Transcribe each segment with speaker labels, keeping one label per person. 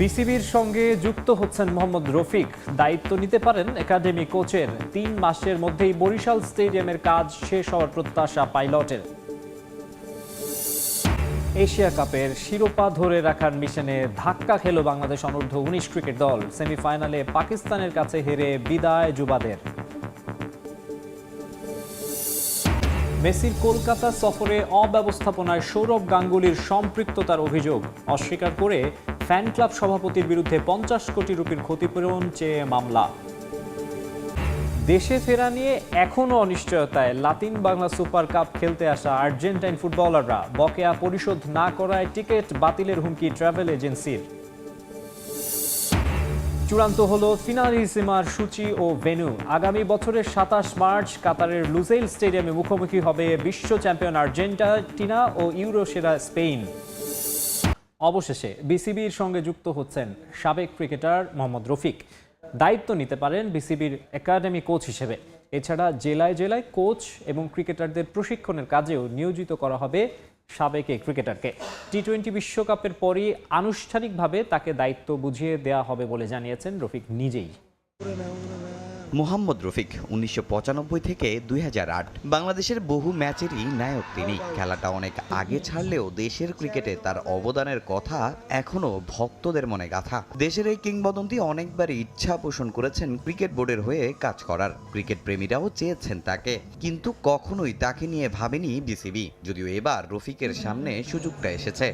Speaker 1: বিসিবির সঙ্গে যুক্ত হচ্ছেন মোহাম্মদ রফিক। দায়িত্ব নিতে পারেন একাডেমি কোচের। তিন মাসের মধ্যেই বরিশাল স্টেডিয়ামের কাজ শেষ হওয়ার প্রত্যাশা পাইলটের। এশিয়া কাপের শিরোপা ধরে রাখার মিশনে ধাক্কা খেল বাংলাদেশ অনূর্ধ্ব উনিশ ক্রিকেট দল। সেমিফাইনালে পাকিস্তানের কাছে হেরে বিদায় যুবাদের। মেসির কলকাতা সফরে অব্যবস্থাপনায় সৌরভ গাঙ্গুলির সম্পৃক্ততার অভিযোগ। অস্বীকার করে ফ্যান ক্লাব সভাপতির বিরুদ্ধে পঞ্চাশ কোটি রুপির ক্ষতিপূরণ চেয়ে মামলা। দেশে ফেরা নিয়ে এখনও অনিশ্চয়তায় লাতিন বাংলা সুপার কাপ খেলতে আসা আর্জেন্টাইন ফুটবলাররা বকেয়া পরিশোধ না করায় টিকিট বাতিলের হুমকি ট্রাভেল এজেন্সির। চূড়ান্ত হলো ফিনালিসিমার সূচি ও ভেন্যু। আগামী বছরের সাতাশ মার্চ কাতারের লুজেইল স্টেডিয়ামে মুখোমুখি হবে বিশ্ব চ্যাম্পিয়ন আর্জেন্টিনা ও ইউরো সেরা স্পেন অবশেষে বিসিবির সঙ্গে যুক্ত হচ্ছেন সাবেক ক্রিকেটার মোহাম্মদ রফিক। দায়িত্ব নিতে পারেন বিসিবির একাডেমি কোচ হিসেবে। এছাড়া জেলায় জেলায় কোচ এবং ক্রিকেটারদের প্রশিক্ষণের কাজেও নিয়োজিত করা হবে সাবেক এই ক্রিকেটারকে। টি টোয়েন্টি বিশ্বকাপের পরই আনুষ্ঠানিকভাবে তাকে দায়িত্ব বুঝিয়ে দেওয়া হবে বলে জানিয়েছেন রফিক নিজেই।
Speaker 2: মোহাম্মদ রফিক উনিশশো পঁচানব্বই থেকে দুই হাজার আট। বাংলাদেশের বহু ম্যাচেরই নায়ক তিনি। খেলাটা অনেক আগে ছাড়লেও দেশের ক্রিকেটে তার অবদানের কথা এখনও ভক্তদের মনে গাথা। দেশের এই কিংবদন্তি অনেকবারই ইচ্ছা পোষণ করেছেন ক্রিকেট বোর্ডের হয়ে কাজ করার। ক্রিকেট প্রেমীরাও চেয়েছেন তাকে, কিন্তু কখনোই তাকে নিয়ে ভাবেনি বিসিবি। যদিও এবার রফিকের সামনে সুযোগটা এসেছে।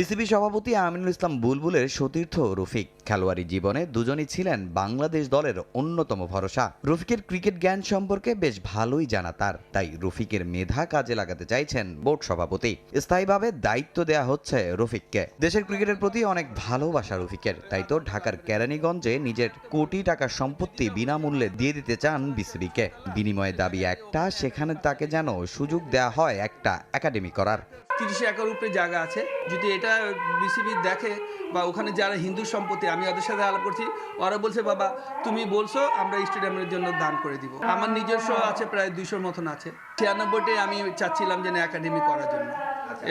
Speaker 2: বিসিবি সভাপতি আমিনুল ইসলাম বুলবুলের সতীর্থ রফিক। খেলোয়াড়ি জীবনে দুজনই ছিলেন বাংলাদেশ দলের অন্যতম ভরসা। রফিকের ক্রিকেট জ্ঞান সম্পর্কে বেশ ভালোই জানা তার। তাই রফিকের মেধা কাজে লাগাতে চাইছেন বোর্ড সভাপতি। স্থায়ীভাবে দায়িত্ব দেয়া হচ্ছে রফিককে। দেশের ক্রিকেটের প্রতি অনেক ভালোবাসা রফিকের। তাই তো ঢাকার কেরানীগঞ্জে নিজের কোটি টাকার সম্পত্তি বিনামূল্যে দিয়ে দিতে চান বিসিবিকে। বিনিময়ে দাবি একটা, সেখানে তাকে যেন সুযোগ দেয়া হয় একটা একাডেমি করার।
Speaker 3: তিরিশ একর উপরে জায়গা আছে। যদি এটা বিসিবি দেখে বা ওখানে যারা হিন্দু সম্পত্তি আমি ওদের সাথে আলাপ করছি ওরা বলছে বাবা তুমি বলছো আমরা স্টেডিয়ামের জন্য দান করে দিব। আমার নিজস্ব আছে প্রায় দুইশোর মতন আছে। ছিয়ানব্বইটাই আমি চাচ্ছিলাম যেন একাডেমি করার জন্য।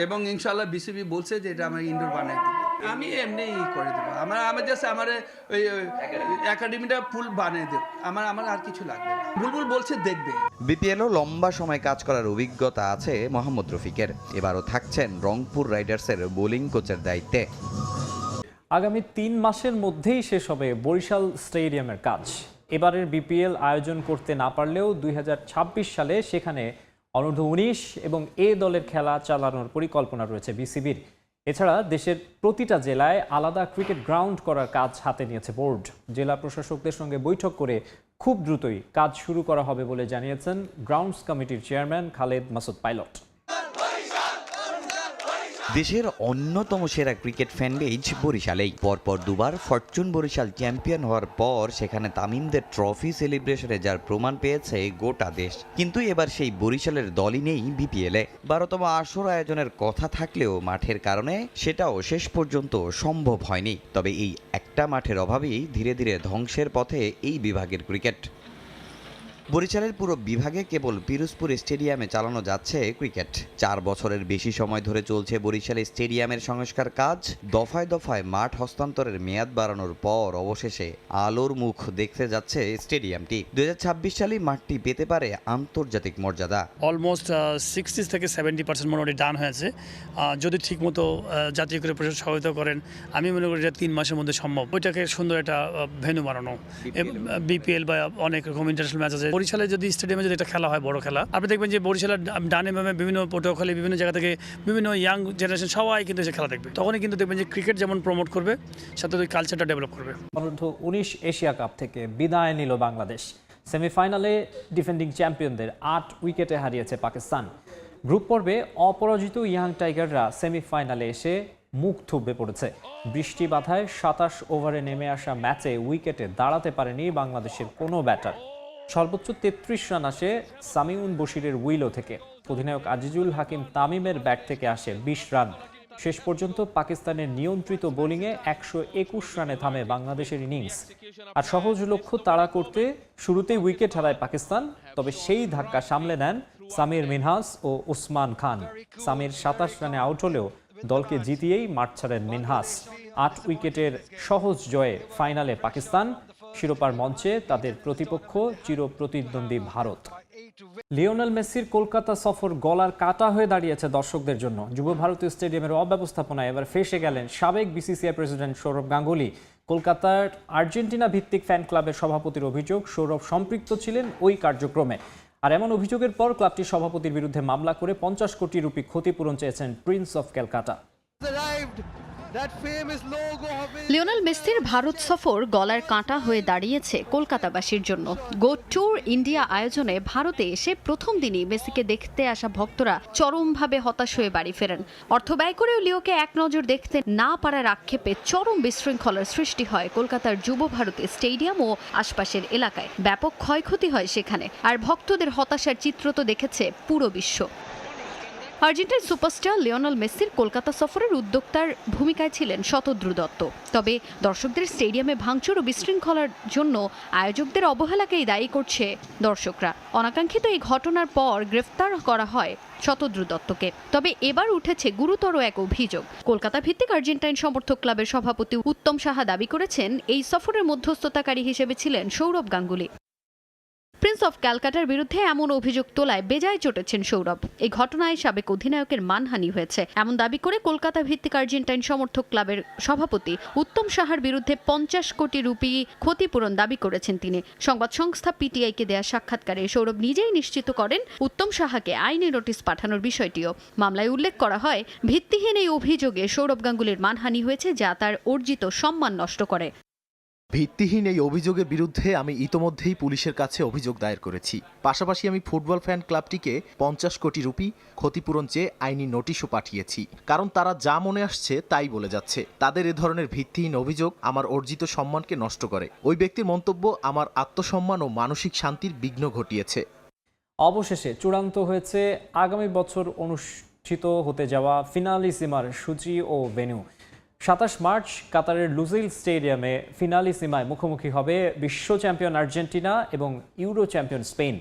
Speaker 3: এবং ইনশাল্লাহ বিসিবি বলছে যে এটা আমার ইন্ডোর বানাই আমি এমনি করে দেবো। আমার আমার জাস্ট আমার ওই একাডেমিটা ফুল বানিয়ে দেব। আমার আমার আর কিছু লাগবে না। বুলবুল বলছে দেখবে।
Speaker 2: বিপিএলও লম্বা সময় কাজ করার অভিজ্ঞতা আছে মোহাম্মদ রফিকের। এবারও থাকছেন রংপুর রাইডার্সের বোলিং কোচের দায়িত্বে।
Speaker 1: আগামী তিন মাসের মধ্যেই শেষ হবে বরিশাল স্টেডিয়ামের কাজ। এবারের বিপিএল আয়োজন করতে না পারলেও দুই হাজার ছাব্বিশ সালে সেখানে অনূর্ধ্ব উনিশ এবং এ দলের খেলা চালানোর পরিকল্পনা রয়েছে বিসিবির। এছাড়া দেশের প্রতিটা জেলায় আলাদা ক্রিকেট গ্রাউন্ড করার কাজ হাতে নিয়েছে বোর্ড। জেলা প্রশাসকদের সঙ্গে বৈঠক করে খুব দ্রুতই কাজ শুরু করা হবে বলে জানিয়েছেন গ্রাউন্ডস কমিটির চেয়ারম্যান খালেদ মাসুদ পাইলট।
Speaker 2: দেশের অন্যতম সেরা ক্রিকেট ফ্যানবেজ বরিশালেই। পরপর দুবার ফরচুন বরিশাল চ্যাম্পিয়ন হওয়ার পর সেখানে তামিমদের ট্রফি সেলিব্রেশনে যার প্রমাণ পেয়েছে গোটা দেশ। কিন্তু এবার সেই বরিশালের দলই নেই বিপিএলে বারোতম আসর আয়োজনের কথা থাকলেও মাঠের কারণে সেটাও শেষ পর্যন্ত সম্ভব হয়নি। তবে এই একটা মাঠের অভাবেই ধীরে ধীরে ধ্বংসের পথে এই বিভাগের ক্রিকেট। বরিশালের পুরো বিভাগে কেবল পিরোজপুর স্টেডিয়ামে চালানো যাচ্ছে ক্রিকেট। চার বছরের বেশি সময় ধরে চলছে বরিশাল স্টেডিয়ামের সংস্কার কাজ। দফায় দফায় মাঠ হস্তান্তরের মেয়াদ বাড়ানোর পর অবশেষে আলোর মুখ দেখতে যাচ্ছে স্টেডিয়ামটি। দুই সালেই মাঠটি পেতে পারে আন্তর্জাতিক মর্যাদা।
Speaker 4: অলমোস্ট সিক্সটি থেকে সেভেন্টি পার্সেন্ট মোটামুটি ডান হয়েছে। যদি ঠিকমতো জাতীয় করে প্রশাসন সহায়তা করেন আমি মনে করি এটা তিন মাসের মধ্যে সম্ভব। ওইটাকে সুন্দর একটা ভেন্যু বানানো। বিপিএল বা অনেক রকম ইন্টারন্যাশনাল ম্যাচ আছে। বরিশালে যদি স্টেডিয়ামে যদি একটা খেলা হয়, বড় খেলা, আপনি দেখবেন যে বরিশালের ডানে বামে বিভিন্ন পটুয়াখালী, বিভিন্ন জায়গা থেকে বিভিন্ন ইয়াং জেনারেশন সবাই কিন্তু এসে খেলা দেখবে। তখনই কিন্তু দেখবেন যে ক্রিকেট যেমন প্রমোট করবে, সাথে ওই কালচারটা ডেভেলপ করবে।
Speaker 1: অনূর্ধ্ব উনিশ এশিয়া কাপ থেকে বিদায় নিল বাংলাদেশ। সেমিফাইনালে ডিফেন্ডিং চ্যাম্পিয়নদের আট উইকেটে হারিয়েছে পাকিস্তান। গ্রুপ পর্বে অপরাজিত ইয়াং টাইগাররা সেমিফাইনালে এসে মুখ থুবড়ে পড়েছে। বৃষ্টি বাধায় সাতাশ ওভারে নেমে আসা ম্যাচে উইকেটে দাঁড়াতে পারেনি বাংলাদেশের কোনো ব্যাটার সর্বোচ্চ তেত্রিশ রান আসে সামিউন বশিরের উইলো থেকে। অধিনায়ক আজিজুল হাকিম তামিমের ব্যাট থেকে আসে বিশ রান। শেষ পর্যন্ত পাকিস্তানের নিয়ন্ত্রিত বোলিংয়ে একশো একুশ রানে থামে বাংলাদেশের ইনিংস। আর সহজ লক্ষ্য তাড়া করতে শুরুতেই উইকেট হারায় পাকিস্তান, তবে সেই ধাক্কা সামলে নেন সামির মিনহাস ও উসমান খান। সামির সাতাশ রানে আউট হলেও দলকে জিতিয়েই মাঠ ছাড়েন মিনহাস। আট উইকেটের সহজ জয়ে ফাইনালে পাকিস্তান শিরোপার মঞ্চে তাদের প্রতিপক্ষ চিরপ্রতিদ্বন্দ্বী ভারত। লিওনেল মেসির কলকাতা সফর গলার কাটা হয়ে দাঁড়িয়েছে দর্শকদের জন্য। যুব ভারতীয় স্টেডিয়ামের অব্যবস্থাপনায় এবার ফেসে গেলেন সাবেক বিসিসিআই প্রেসিডেন্ট সৌরভ গাঙ্গুলি। কলকাতার আর্জেন্টিনা ভিত্তিক ফ্যান ক্লাবের সভাপতির অভিযোগ, সৌরভ সম্পৃক্ত ছিলেন ওই কার্যক্রমে। আর এমন অভিযোগের পর ক্লাবটির সভাপতির বিরুদ্ধে মামলা করে পঞ্চাশ কোটি রুপি ক্ষতিপূরণ চেয়েছেন প্রিন্স অফ ক্যালকাটা।
Speaker 5: লিওনেল মেসির ভারত সফর গলার কাঁটা হয়ে দাঁড়িয়েছে কলকাতাবাসীর জন্য। গো ট্যুর ইন্ডিয়া আয়োজনে ভারতে এসে প্রথম দিনই মেসিকে দেখতে আসা ভক্তরা চরমভাবে হতাশ হয়ে বাড়ি ফেরেন। অর্থ ব্যয় করেও লিওকে এক নজর দেখতে না পারার আক্ষেপে চরম বিশৃঙ্খলার সৃষ্টি হয় কলকাতার যুব ভারতী স্টেডিয়াম ও আশপাশের এলাকায়। ব্যাপক ক্ষয়ক্ষতি হয় সেখানে। আর ভক্তদের হতাশার চিত্র তো দেখেছে পুরো বিশ্ব। আর্জেন্টিনার সুপারস্টার লিওনাল মেসির কলকাতা সফরের উদ্যোক্তার ভূমিকায় ছিলেন শতদ্রু দত্ত। তবে দর্শকদের স্টেডিয়ামে ভাঙচুর ও বিশৃঙ্খলার জন্য আয়োজকদের অবহেলাকেই দায়ী করছে দর্শকরা। অনাকাঙ্ক্ষিত এই ঘটনার পর গ্রেফতার করা হয় শতদ্রু দত্তকে। তবে এবার উঠেছে গুরুতর এক অভিযোগ। কলকাতা ভিত্তিক আর্জেন্টাইন সমর্থক ক্লাবের সভাপতি উত্তম সাহা দাবি করেছেন, এই সফরের মধ্যস্থতাকারী হিসেবে ছিলেন সৌরভ গাঙ্গুলি। প্রিন্স অফ ক্যালকাটার বিরুদ্ধে এমন অভিযোগ তোলায় বেজায় চটেছেন সৌরভ। এই ঘটনায় সাবেক অধিনায়কের মানহানি হয়েছে। এমন দাবি করে কলকাতা ভিত্তিক আর্জেন্টাইন সমর্থক ক্লাবের সভাপতি উত্তম সাহার বিরুদ্ধে পঞ্চাশ কোটি রুপি ক্ষতিপূরণ দাবি করেছেন তিনি। সংবাদ সংস্থা পিটিআইকে দেয়া সাক্ষাৎকারে সৌরভ নিজেই নিশ্চিত করেন, উত্তম সাহাকে আইনি নোটিশ পাঠানোর বিষয়টিও। মামলায় উল্লেখ করা হয়, ভিত্তিহীন এই অভিযোগে সৌরভ গাঙ্গুলির মানহানি হয়েছে যা তার অর্জিত সম্মান নষ্ট করে।
Speaker 6: ভিত্তিহীন এই অভিযোগের বিরুদ্ধে আমি ইতোমধ্যেই পুলিশের কাছে অভিযোগ দায়ের করেছি। পাশাপাশি আমি ফুটবল ফ্যান ক্লাবটিকে পঞ্চাশ কোটি রুপি ক্ষতিপূরণ চেয়ে আইনি নোটিশও পাঠিয়েছি। কারণ তারা যা মনে আসছে তাই বলে যাচ্ছে। তাদের এ ধরনের ভিত্তিহীন অভিযোগ আমার অর্জিত সম্মানকে নষ্ট করে। ওই ব্যক্তির মন্তব্য আমার আত্মসম্মান ও মানসিক শান্তির বিঘ্ন ঘটিয়েছে।
Speaker 1: অবশেষে চূড়ান্ত হয়েছে আগামী বছর অনুষ্ঠিত হতে যাওয়া ফিনালিসিমার সূচি ও ভেন্যু। সাতাশ মার্চ কাতারের লুজিল স্টেডিয়ামে ফিনালি সীমায় মুখোমুখি হবে বিশ্ব চ্যাম্পিয়ন আর্জেন্টিনা এবং ইউরো চ্যাম্পিয়ন স্পেন।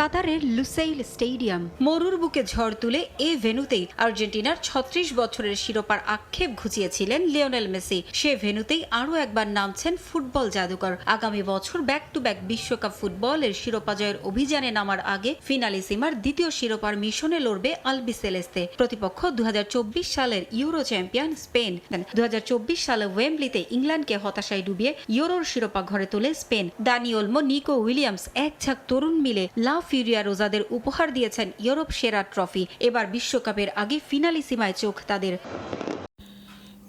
Speaker 7: কাতারের লুসেইল স্টেডিয়াম মরুর বুকে ঝড় তুলে এ ভেনুতেই আর্জেন্টিনার ছত্রিশ বছরের শিরোপার আক্ষেপ ঘুচিয়েছিলেন লিওনেল মেসি। সে ভেনুতেই আরও একবার নামছেন ফুটবল জাদুকর। আগামী বছর ব্যাক টু ব্যাক বিশ্বকাপ ফুটবলের শিরোপা জয়ের অভিযানে নামার আগে ফিনালিসিমার দ্বিতীয় শিরোপার মিশনে লড়বে আলবি সেলেস্তে প্রতিপক্ষ দু হাজার চব্বিশ সালের ইউরো চ্যাম্পিয়ন স্পেন। দু হাজার চব্বিশ সালে ওয়েম্বলিতে ইংল্যান্ডকে হতাশায় ডুবিয়ে ইউরোর শিরোপা ঘরে তোলে স্পেন। দানিওলমো নিকো উইলিয়ামস এক ঝাঁক তরুণ মিলে লা ফিউরিয়া রোজাদের উপহার দিয়েছেন ইউরোপ সেরা ট্রফি। এবার বিশ্বকাপের আগে ফিনালি সীমায় চোখ তাদের।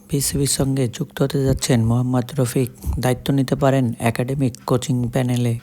Speaker 8: বিসিবির সঙ্গে যুক্ত হতে যাচ্ছেন মোহাম্মদ রফিক। দায়িত্ব নিতে পারেন একাডেমিক কোচিং প্যানেলে।